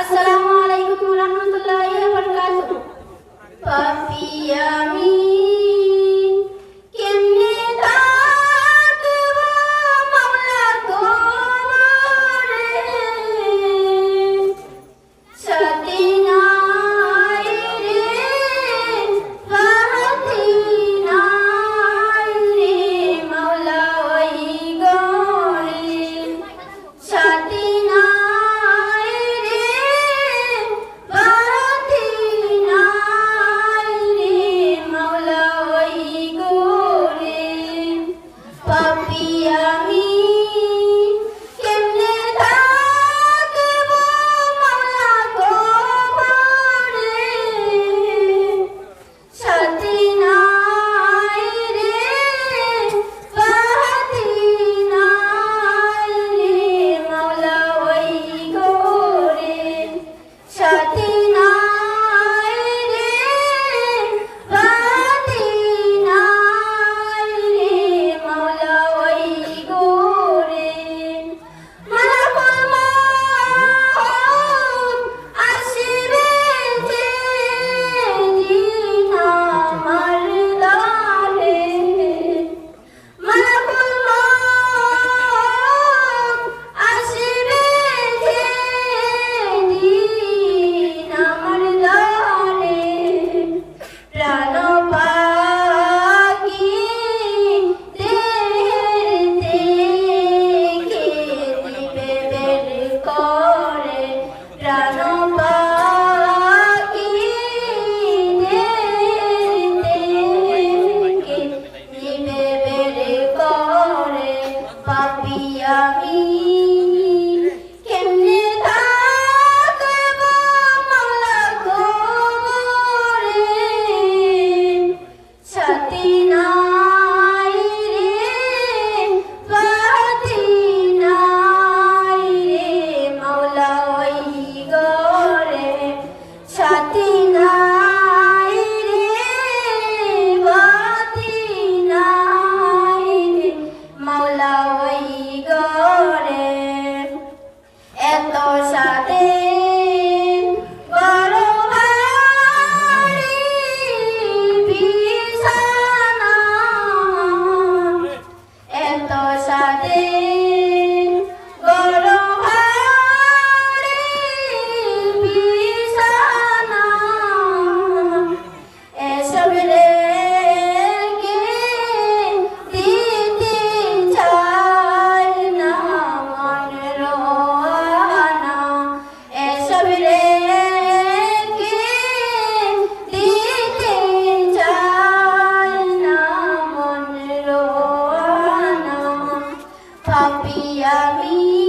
আসসালামু warahmatullahi wabarakatuh. আমি আমি